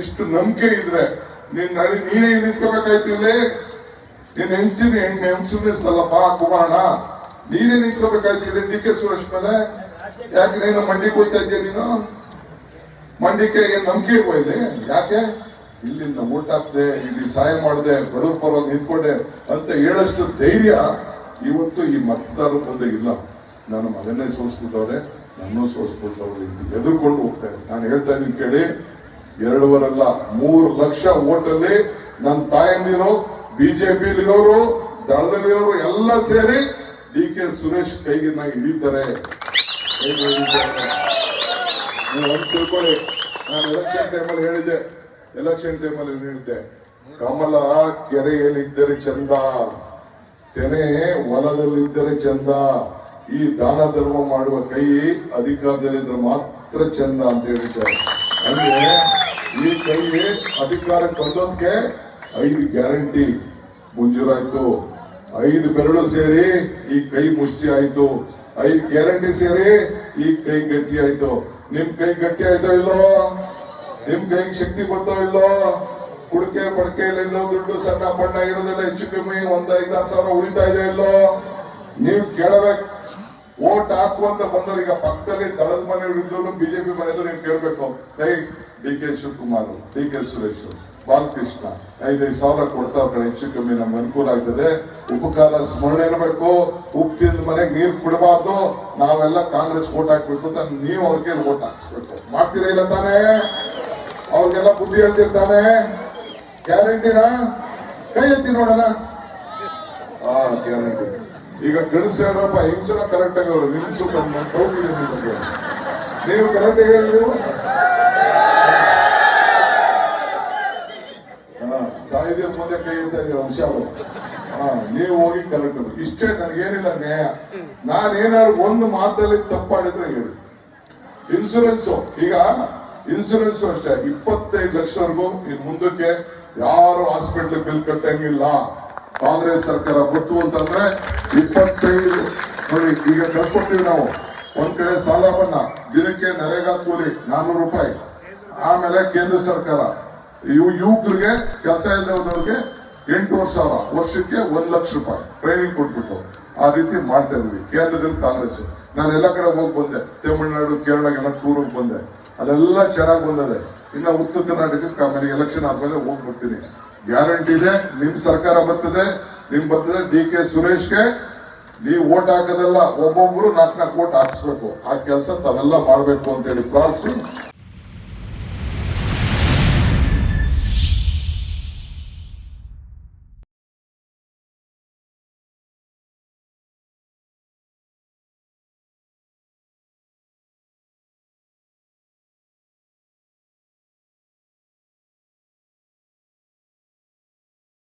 ಇಷ್ಟು ನಂಬಿಕೆ ಇದ್ರೆ ನೀನ್ ನಡಿ, ನೀನೇ ನಿಂತ್ಕೋಬೇಕಾಯ್ತು ಇಲ್ಲಿ? ನೀನ್ ಹೆಂಗಸಿನ ಹೆಣ್ಣು ಹೆಂಗ್ಸಿನ ಸಲ್ಲಪ್ಪ ಕುಮಾರಣ್ಣ? ನೀನೇ ನಿಂತ್ಕೋಬೇಕಾಯ್ತು ಇಲ್ಲಿ ಡಿ ಕೆ ಸುರೇಶ್ ಮೇಲೆ? ಯಾಕೆ ನೀನು ಮಂಡಿಗೆ ಹೋಯ್ತಾ ಇದ್ದೀಯ ನೀನು? ಮಂಡಿಕೆ ನಂಬಿಕೆ ಹೋಯ್ದೆ ಯಾಕೆ? ಇಲ್ಲಿಂದ ಊಟ ಹಾಕ್ದೆ ಇಲ್ಲಿ ಸಹಾಯ ಮಾಡಿದೆ ಬಡವ ಪರವಾಗಿ ನಿಂತ್ಕೊಂಡೆ ಅಂತ ಹೇಳಷ್ಟು ಧೈರ್ಯ ಇವತ್ತು ಈ ಮತದಾರ ಮುಂದೆ ಇಲ್ಲ. ನನ್ನ ಮಗನ್ನೇ ಸೋಸ್ಬಿಟ್ಟವ್ರೆ, ನನ್ನೂ ಸೋಸ್ಬಿಟ್ಟವ್ರೆ ಎದುರ್ಕೊಂಡು ಹೋಗ್ತಾರೆ ನಾನು ಹೇಳ್ತಾ ಇದ್ದೀನಿ ಕೇಳಿ. ಎರಡೂವರಲ್ಲ ಮೂರು ಲಕ್ಷ ಓಟಲ್ಲಿ ನನ್ನ ತಾಯಂದಿರು ಬಿಜೆಪಿಲಿರೋರು ದಳದಲ್ಲಿರೋರು ಎಲ್ಲ ಸೇರಿ ಡಿ ಕೆ ಸುರೇಶ್ ಕೈಗೆ ನಾ ಹಿಡಿತಾರೆ. ನೀವು ತಿಳ್ಕೊಳ್ಳಿ. ನಾನು ಎಲೆಕ್ಷನ್ ಟೈಮಲ್ಲಿ ಹೇಳಿದ್ದೆ. ಎಲೆಕ್ಷನ್ ಟೈಮಲ್ಲಿ ಹೇಳಿದ್ದೆ. ಕಮಲ ಕೆರೆಯಲ್ಲಿದ್ದರೆ ಚಂದ. ತೆನೆ ಹೊಲದಲ್ಲಿದ್ದರೆ ಚಂದ. ಈ ದಾನ ಧರ್ಮ ಮಾಡುವ ಕೈ ಅಧಿಕಾರದಲ್ಲಿದ್ದರೆ ಮಾತ್ರ ಚಂದ ಅಂತ ಹೇಳಿದ್ದಾರೆ. ಅಂದ್ರೆ ಈ ಕೈಗೆ ಅಧಿಕಾರಕ್ಕೆ ಬಂದೋದಕ್ಕೆ ಐದು ಗ್ಯಾರಂಟಿ ಮುಂಜೂರಾಯ್ತು. ಐದು ಬೆರಳು ಸೇರಿ ಈ ಕೈ ಮುಷ್ಟಿ ಆಯ್ತು. ಐದು ಗ್ಯಾರಂಟಿ ಸೇರಿ ಈ ಕೈ ಗಟ್ಟಿ ಆಯ್ತು. ನಿಮ್ ಕೈ ಗಟ್ಟಿ ಆಯ್ತೋ ಇಲ್ಲೋ? ನಿಮ್ ಕೈ ಶಕ್ತಿ ಬಂತೋ ಇಲ್ಲೋ? ಕುಡಿಕೆ ಪಡಕೆ ಇಲ್ಲೋ ದುಡ್ಡು ಸಣ್ಣ ಪಣ್ಣ ಇರೋದೆಲ್ಲ ಹೆಚ್ಚು ಕಮ್ಮಿ ಒಂದ್ ಐದಾರು ಸಾವಿರ ಉಳಿತಾ ಇದೆ ಇಲ್ಲೋ? ನೀವು ಕೇಳಬೇಕು. ಓಟ್ ಹಾಕುವಂತ ಬಂದವರು ಈಗ ಪಕ್ಕದಲ್ಲಿ ದಳದ ಮನೆಯವರು ಬಿಜೆಪಿ ಮನೆಯಲ್ಲೂ ನೀವು ಕೇಳ್ಬೇಕು. ಕೈ D K Shivakumar, D K Suresh, Balakrishna, ಐದೈದು ಸಾವಿರ ಕೊಡ್ತಾವ್ ಕಡೆ ಹೆಚ್ಚು ಕಮ್ಮಿ ನಮ್ಗೆ ಅನುಕೂಲ ಆಗ್ತದೆ. ಉಪಕಾರ ಸ್ಮರಣೆ ಇರಬೇಕು. ಉಪ್ಪು ತಿಂದ ಮನೆಗೆ ನೀರು ಕೊಡಬಾರ್ದು. ನಾವೆಲ್ಲ ಕಾಂಗ್ರೆಸ್ ಓಟ್ ಹಾಕ್ಬೇಕು ಅಂತ ನೀವು ಅವ್ರಿಗೆ ಓಟ್ ಹಾಕ್ಸ್ಬೇಕು. ಮಾಡ್ತೀರಾ ಇಲ್ಲ ತಾನೇ? ಅವ್ರಿಗೆಲ್ಲ ಬುದ್ಧಿ ಹೇಳ್ತಿರ್ತಾನೆ. ಗ್ಯಾರಂಟಿನಾ? ಕೈ ಎತ್ತಿ ನೋಡೋಣ. ಗ್ಯಾರಂಟಿ. ಈಗ ಗಣಸ ಹೇಳಪ್ಪ ಹೆಂಗ್ಸನ ಕರೆಕ್ಟ್ ಆಗಿ ಅವರು ಇದೆ ನಿಮಗೆ. ನೀವು ಕರೆಕ್ಟ್ ಆಗಿ ಹೇಳಿ ನೀವು. ತಾಯಿದಿರ ಮುಂದೆ ಕೈ ಅಂತ ಇದೀರ ಹುಷಾರು ಹಾ, ನೀವು ಹೋಗಿ ಕರೆಕ್ಟ್ ಇಷ್ಟೇ ನನಗೇನಿಲ್ಲ ನ್ಯಾಯ. ನಾನೇನಾದ್ರು ಒಂದು ಮಾತಲ್ಲಿ ತಪ್ಪಾಡಿದ್ರೆ ಹೇಳಿ. ಇನ್ಸೂರೆನ್ಸ್ ಈಗ ಇನ್ಸೂರೆನ್ಸ್ ಅಷ್ಟೇ. ಇಪ್ಪತ್ತೈದು ಲಕ್ಷವರೆಗೂ ಇನ್ ಮುಂದಕ್ಕೆ ಯಾರು ಹಾಸ್ಪಿಟ್ಲ್ ಬಿಲ್ ಕಟ್ಟಂಗಿಲ್ಲ. ಕಾಂಗ್ರೆಸ್ ಸರ್ಕಾರ ಗೊತ್ತು ಅಂತಂದ್ರೆ ಇಪ್ಪತ್ತೈದು, ನೋಡಿ, ಈಗ ಕಳ್ಕೊಡ್ತೀವಿ ನಾವು. ಒಂದ್ ಕಡೆ ಸಾಲ ಬನ್ನ ದಿನಕ್ಕೆ ನರೇಗಾ ಕೂಲಿ ನಾನ್ನೂರು ರೂಪಾಯಿ. ಆಮೇಲೆ ಕೇಂದ್ರ ಸರ್ಕಾರ. ಯುವಕರಿಗೆ, ಕೆಲಸ ಇಲ್ಲದವ್ರಿಗೆ ಎಂಟೂವರೆ ಸಾವಿರ, ವರ್ಷಕ್ಕೆ ಒಂದ್ ಲಕ್ಷ ರೂಪಾಯಿ ಟ್ರೈನಿಂಗ್ ಕೊಟ್ಬಿಟ್ಟು ಆ ರೀತಿ ಮಾಡ್ತಾ ಇದ್ವಿ ಕೇಂದ್ರದಲ್ಲಿ ಕಾಂಗ್ರೆಸ್. ನಾನು ಎಲ್ಲ ಕಡೆ ಹೋಗಿ ಬಂದೆ, ತಮಿಳುನಾಡು ಕೇರಳ ಎಲ್ಲ ಹೋಗಿ ಬಂದೆ. ಅದೆಲ್ಲ ಚೆನ್ನಾಗಿ ಬಂದದೆ. ಇನ್ನ ಉತ್ತರ ಕರ್ನಾಟಕಕ್ಕೆ ಆಮೇಲೆ ಎಲೆಕ್ಷನ್ ಆದ್ಮೇಲೆ ಹೋಗ್ಬಿಡ್ತೀನಿ. ಗ್ಯಾರಂಟಿ ಇದೆ, ನಿಮ್ ಸರ್ಕಾರ ಬರ್ತದೆ, ನಿಮ್ ಬರ್ತದೆ ಡಿ ಕೆ ಸುರೇಶ್ಗೆ. ನೀವು ಓಟ್ ಹಾಕೋದಲ್ಲ, ಒಬ್ಬೊಬ್ರು ನಾಲ್ಕು ನಾಲ್ಕು ಓಟ್ ಹಾಕ್ಸ್ಬೇಕು. ಆ ಕೆಲಸ ತಾವೆಲ್ಲ ಮಾಡಬೇಕು ಅಂತ ಹೇಳಿ ಪ್ರಾರ್ಥಿಸಿ